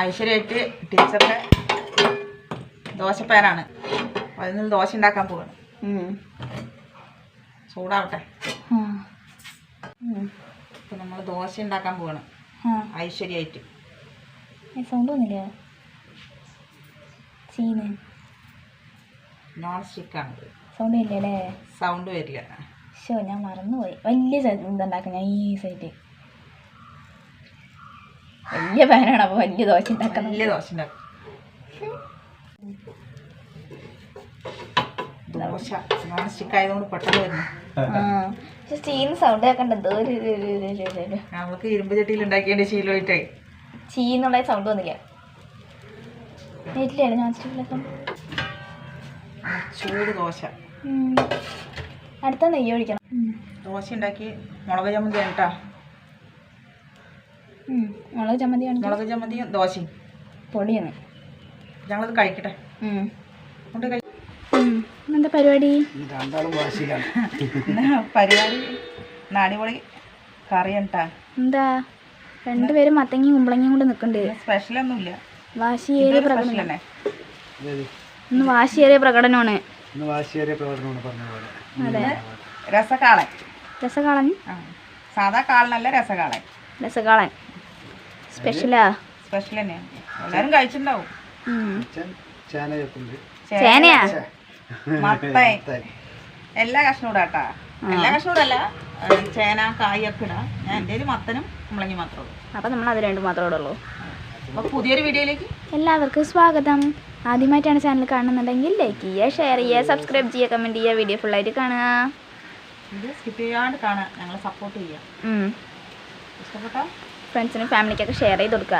ഐശ്വര്യമായിട്ട് ടീച്ചറുടെ ദോശപ്പാനാണ് അതിൽ നിന്ന് ദോശ ഉണ്ടാക്കാൻ പോവാണ്. ചൂടാവട്ടെ. ഇപ്പൊ നമ്മൾ ദോശ ഉണ്ടാക്കാൻ പോവാണ്. ഐശ്വര്യമായിട്ട്. സൗണ്ട് വന്നില്ല? ചീന് നോൺ സ്റ്റിക്കാണ് സൗണ്ട് സൗണ്ട് വരില്ല ഷോ ഞാൻ മറന്നുപോയി. വലിയ ഇതുണ്ടാക്കാം ഞാൻ ഈ വലിയ പാനാണ് അപ്പോൾ വലിയ ദോശ ഉണ്ടാക്കുന്നത്. വലിയ ദോശ ഉണ്ടാക്കും. ദോശ നോൺ സ്റ്റിക്ക് ആയതുകൊണ്ട് പെട്ടെന്ന് വരുന്നു. ആ. പക്ഷെ ചീന് സൗണ്ട് കേൾക്കണ്ട. എന്തോ ഒരു ഒരു- ഒരു- ഒരു- ഒരു- ഒരു- ഒരു. നമ്മൾക്ക് ഇരുമ്പ് ചട്ടിയിൽ ഉണ്ടാക്കിയതിന്റെ ശീലമായിട്ടേ. ചീന്നുള്ള സൗണ്ട് വന്നില്ല. നെറ്റിലല്ലേ നോൺ സ്റ്റിക്കിലെ ചൂട് ദോശ. അടുത്ത നെയ്യ് ഒഴിക്കണം. ദോശ ഉണ്ടാക്കി മുളക് ചമ്മന്തി കേട്ടാ. മുളക് ചമ്മന്തി മുളക് ചമ്മന്തിയും ദോശയും. പൊടിയാണ്. ഞങ്ങളത് കഴിക്കട്ടെ. എന്താ പരിപാടി? പരിപാടി നാടിപൊളി കറി കേട്ടാ എന്താ? രണ്ടുപേരും മത്തങ്ങയും കുമ്പളങ്ങയും കൂടെ നിൽക്കണ്ടേ സ്പെഷ്യലൊന്നുമില്ല. വാശിയേറിയ സ്പെഷ്യൽ പ്രകടനം? ഇന്ന് വാശിയേറിയ പ്രകടനമാണ്. രസകാളൻ? ആ. സാധാ കാളനല്ല രസകാളൻ. രസകാളൻ. സ്പെഷ്യലാ സ്പെഷ്യൽ തന്നെയാണ് എല്ലാവരും കഴിച്ചിട്ടുണ്ടാവും. ചേനയാ? മത്തൻ. എല്ലാ കഷ്ണവും ഇടാം എല്ലാ കഷ്ണവും ഇടല്ല. ചേന കായൊക്കെ ഇടാം. ഞാൻ എന്റെ മത്തനും കുമ്പളങ്ങി മാത്രമേ ഉള്ളൂ. അപ്പം നമ്മൾ അത് രണ്ട് മാത്രമേ ഉള്ളൂ അപ്പോൾ പുതിയൊരു വീഡിയോയിലേക്ക് എല്ലാവർക്കും സ്വാഗതം. ആദ്യമായിട്ടാണ് ചാനൽ കാണുന്നുണ്ടെങ്കിൽ ലൈക്ക് ചെയ്യുക ഷെയർ ചെയ്യുക സബ്സ്ക്രൈബ് ചെയ്യുക കമന്റ് ചെയ്യുക. വീഡിയോ ഫുൾ ആയിട്ട് കാണുക. ഇത് സ്കിപ്പ് ചെയ്യാണ്ട് കാണാൻ ഞങ്ങളെ സപ്പോർട്ട് ചെയ്യാം ഉം. ഇഷ്ടപ്പെട്ടോ? ഫ്രണ്ട്സിനും ഫാമിലിക്കൊക്കെ ഷെയർ ചെയ്ത് കൊടുക്കുക.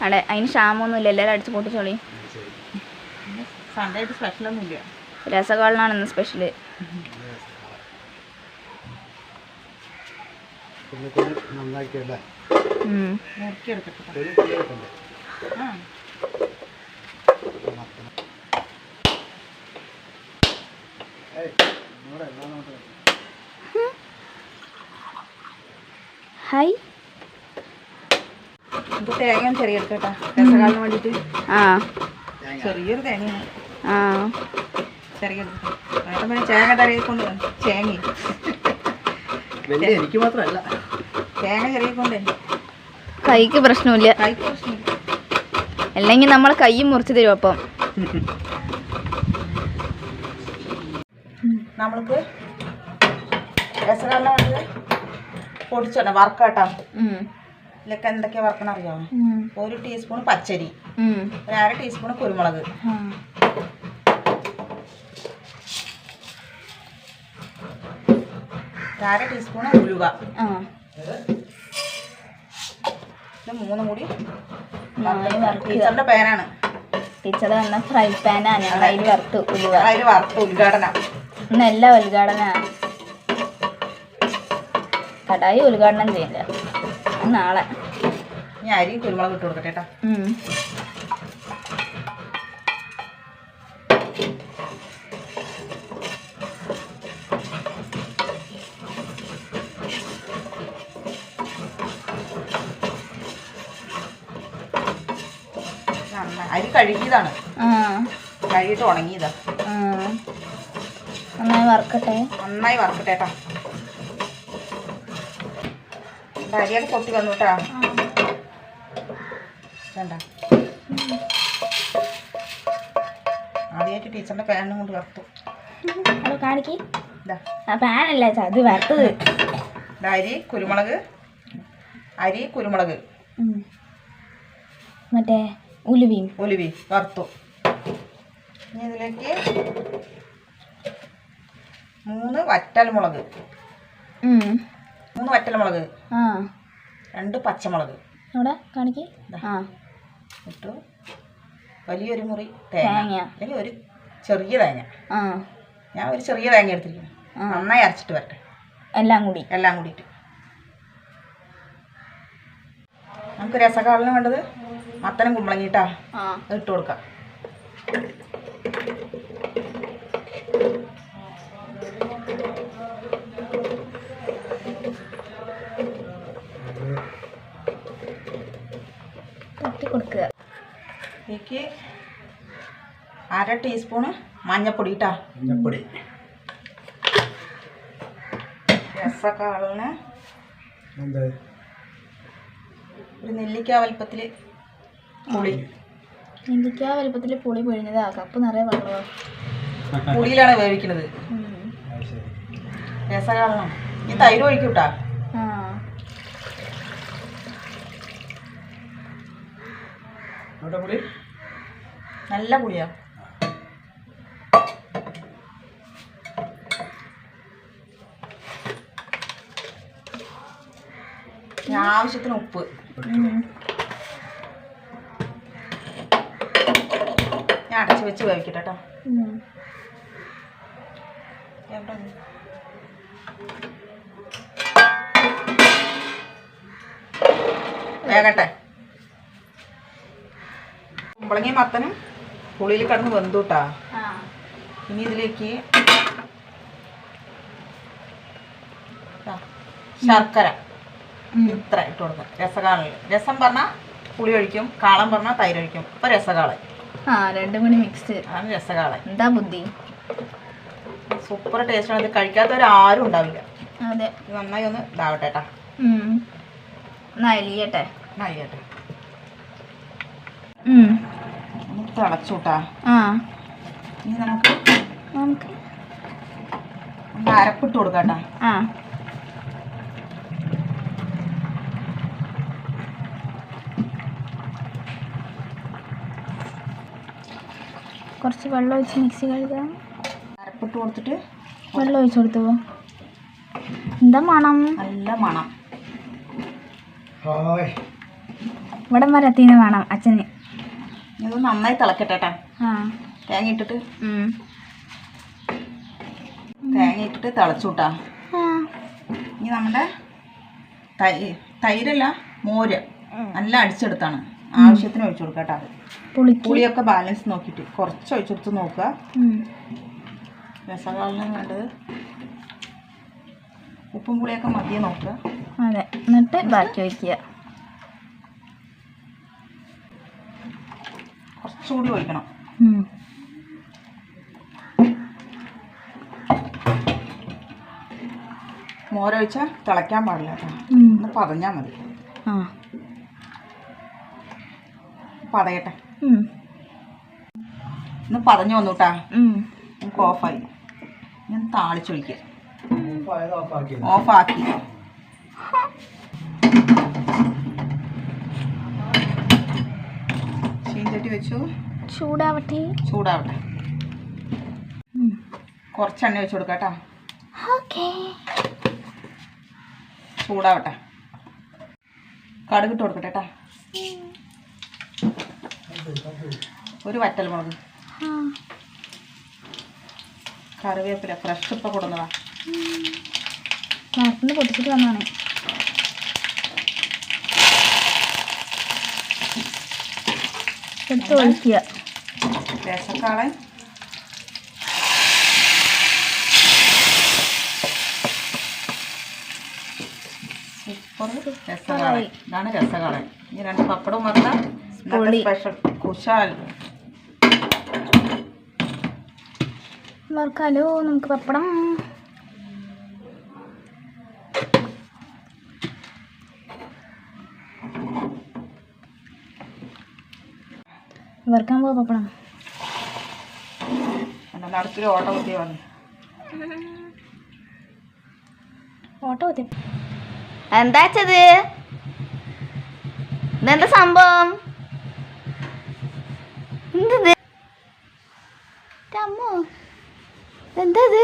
അവിടെ അതിന് ക്ഷാമൊന്നുമില്ല എല്ലാവരും അടിച്ച് പൊട്ടിച്ചോളി. രസകാളനാണ് ഇന്ന് സ്പെഷ്യൽ നന്നാക്കിയല്ലേ ഉം. മുറുക്കിയെടുക്കട്ടെ ഒരു കൊല്ലം ആ ഹായ് ഇത് തേങ്ങ ചെറിയ എടുക്കട്ടാ രസകാലിന് വേണ്ടിയിട്ട്. ആ. ചെറിയൊരു തേങ്ങയാണ്. ആ. ചെറിയ എടുക്കട്ടെ വേറെ പിന്നെ തേങ്ങ തരയെ കൊണ്ട് തേങ്ങ വലിയ എനിക്ക് മാത്രമല്ല. തേങ്ങ ചെറിയ കൊണ്ടേ കൈക്ക് പ്രശ്നമില്ല. കൈക്ക് പ്രശ്നമില്ല. അല്ലെങ്കിൽ നമ്മൾ കൈയും മുറിച്ച് തരും അപ്പം. നമ്മൾക്ക് രസകാലിന് വേണ്ടത് പൊടിച്ചോട്ടെ വറുക്കാട്ടാ. ഇതിലൊക്കെ എന്തൊക്കെയാ വറക്കണം അറിയാമോ. ഒരു ടീസ്പൂൺ പച്ചരി. ഒരര ഒരു അര ടീസ്പൂൺ കുരുമുളക്. അര ടീസ്പൂൺ ഉലുവ. ഇത് മൂന്നും കൂടി ടീച്ചറിന്റെ പേനാണ് ടീച്ചർ വന്ന ഫ്രൈ പാനാണ് ഞങ്ങൾ അതിൽ വറുത്തു ഉലുവ. അതിൽ വറുത്ത് ഉദ്ഘാടനം. ഇന്നല്ല ഉദ്ഘാടന കടായി ഉദ്ഘാടനം ചെയ്യില്ല നാളെ. ഇനി അരി കുരുമുളക് ഇട്ട് കൊടുക്കട്ടെ കേട്ടോ. അരി കഴുകിയതാണ്. കഴുകിയിട്ട് ഉണങ്ങിയതാ. നന്നായി വറക്കട്ടെ. നന്നായി വറക്കട്ടെ കേട്ടാ. അരിയൊക്കെ പൊട്ടി വന്നു കേട്ടാ. വേണ്ട. ആദ്യമായിട്ട് ടീച്ചറിന്റെ പാനും കൊണ്ട് വറുത്തു. കാണിക്ക്. ആ പാനല്ല അത് വറുത്തത്. അരി കുരുമുളക്. അരി കുരുമുളക്. മറ്റേ ഉലുവയും. ഉലുവി വറുത്തു. ഇനി ഇതിലേക്ക് മൂന്ന് വറ്റൽമുളക്. മൂന്ന് വറ്റൽമുളക്. രണ്ട് പച്ചമുളക്. അവിടെ കാണിക്ക്. ആ. ഇട്ടു. വലിയൊരു മുറി തേങ്ങ. അല്ലെങ്കിൽ ഒരു ചെറിയ തേങ്ങ. ഞാൻ ഒരു ചെറിയ തേങ്ങ എടുത്തിരിക്കുന്നു. നന്നായി അരച്ചിട്ട് വരട്ടെ. എല്ലാം കൂടി. എല്ലാം കൂടിയിട്ട്. നമുക്ക് രസക്കാളിന് വേണ്ടത് മത്തനും കുമ്പളങ്ങിട്ടാ ഇട്ട്. കൊടുക്കാം. കൊടുക്കുക. ഇതിലേക്ക് അര ടീസ്പൂണ് മഞ്ഞപ്പൊടി കേട്ടോ മഞ്ഞപ്പൊടി. രസക്കാളിന് എന്താ? ഒരു നെല്ലിക്ക വലുപ്പത്തിൽ പുളി. നെല്ലിക്ക വലുപ്പത്തിൽ പുളി പിഴിഞ്ഞതാ കപ്പ് നിറയെ വെള്ളമാണ് പുളിയിലാണ് വേവിക്കുന്നത് രസകാളണം ഈ തൈര് ഒഴിക്കൂട്ടാ. പൊടി നല്ല പുളിയാ ആവശ്യത്തിന് ഉപ്പ്. ഞാൻ അടച്ചു വെച്ച് വേവിക്കട്ടെ കേട്ടോ? വേകട്ടെ കുമ്പളങ്ങി മത്തനും പുളിയിൽ കടന്ന് വെന്തൂട്ടാ. ഇനി ഇതിലേക്ക് ശർക്കര ഇത്ര ഇട്ട് കൊടുക്കാം. രസകാളിൽ രസം പറഞ്ഞാൽ പുളി ഒഴിക്കും കാളം പറഞ്ഞാൽ തൈര് ഒഴിക്കും. അപ്പൊ രസകാളൻ ആ രണ്ടും കൂടി മിക്സ് അതാണ് രസകാളൻ എന്താ ബുദ്ധി? സൂപ്പർ ടേസ്റ്റാണ് ഇത് കഴിക്കാത്തവരാരും ഉണ്ടാവില്ല. അതെ. നന്നായി ഒന്ന് ഇതാവട്ടെ കേട്ടാ നലിയട്ടെ എന്നാ തിളച്ചുട്ടാ ആ. ഇനി നമുക്ക് നമുക്ക്. ഒന്ന് അരപ്പിട്ട് കൊടുക്കട്ടാ. ആ. കുറച്ച് വെള്ളം ഒഴിച്ച് മിക്സി കഴുകാം. അരപ്പിട്ട് കൊടുത്തിട്ട് വെള്ളം ഒഴിച്ച് കൊടുത്തു? എന്താ മണം? നല്ല മണം. ഇവിടം വരെ വരത്തിന് വേണം അച്ഛന്. ഇത് നന്നായി തിളക്കട്ടെ തേങ്ങ ഇട്ടിട്ട്. തേങ്ങ ഇട്ടിട്ട് തിളച്ചുട്ടാ. ഇനി നമ്മുടെ തൈ തൈരല്ല മോര്. നല്ല അടിച്ചെടുത്താണ്. ആവശ്യത്തിന് ഒഴിച്ചു കൊടുക്കുക കേട്ടോ പുളിയൊക്കെ ബാലൻസ് നോക്കിട്ട് കുറച്ച് ഒഴിച്ചെടുത്ത് നോക്കുക. രസകാലിന് വേണ്ടത് ഉപ്പും പുളിയൊക്കെ മതിയെ നോക്കുക. അതെ. എന്നിട്ട് ബാക്കി ഒഴിക്കുക. കുറച്ചുകൂടി ഒഴിക്കണം. മോരൊഴിച്ചാൽ തിളയ്ക്കാൻ പാടില്ല കേട്ടോ. ഒന്ന് പതഞ്ഞാൽ മതി. ആ. പതയട്ടെ. ഒന്ന് പതഞ്ഞു വന്നു കേട്ടാ. നമുക്ക് ഓഫായി. ഞാൻ താളിച്ചു ഓഫായത് ഓഫാക്കിയത്. ഓഫാക്കി. ചീഞ്ചട്ടി വെച്ചു. ചൂടാവട്ടെ. ചൂടാവട്ടെ. കുറച്ച് എണ്ണ വെച്ച് കൊടുക്കാം കേട്ടോ. ചൂടാവട്ടെ. കടുകിട്ട് കൊടുക്കട്ടെ കേട്ടാ. ഒരു വറ്റൽ മുളക്. കറിവേപ്പില. ഫ്രഷ് ഇപ്പം കൊടുന്നതാ. പൊട്ടിച്ചിട്ട് വന്നാണ് എടുത്ത് ഒഴിക്കുക രസക്കാളൻ സൂപ്പർ രസകാളൻ ഇതാണ് രസകാളൻ ഇനി രണ്ട് പപ്പടവും വന്ന സ്പെഷ്യൽ കുശാൽ. മറക്കാലോ നമുക്ക് പപ്പടം. വറുക്കാൻ പോവാ പപ്പടം. നടുക്കിൽ ഓട്ട കുത്തി വന്നു ഓട്ടോ കുത്തി. എന്താ വെച്ചത്? ഇതെന്താ സംഭവം? എന്തത് അമ്മോ എന്തത്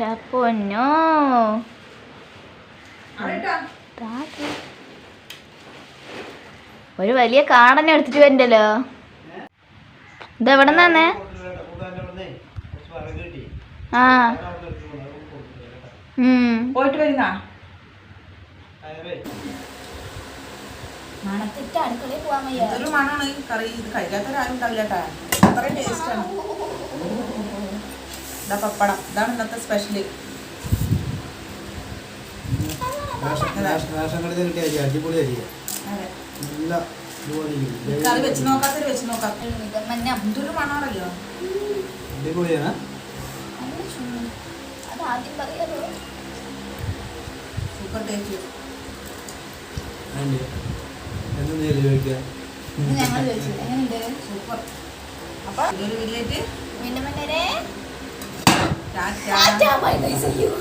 ചപ്പൊന്നോ ഒരു വലിയ കാടനെ എടുത്തിട്ട് വരണ്ടല്ലോ. ഇതെവിടെ നിന്നേ ആ. പോയിട്ട് വരുന്നാ? മണമാണ് കറി? ഇത് കഴിക്കാത്തവരാരും ഉണ്ടാവില്ല കേട്ടാ. അത്രയും ടേസ്റ്റാണ് ഇതാ പപ്പടം. ഇതാണ് ഇന്നത്തെ സ്പെഷ്യൽ. കറി വെച്ച് നോക്കാത്തൊരു വെച്ച് നോക്കാം. അടിപൊളിയാണ്. സൂപ്പർ ടേസ്റ്റ് ഞങ്ങൾ സൂപ്പർ അപ്പൊ വില്ലേറ്റ് വീണ്ടും ടാറ്റ ടാറ്റാ ബൈ ബൈ സയ്യോ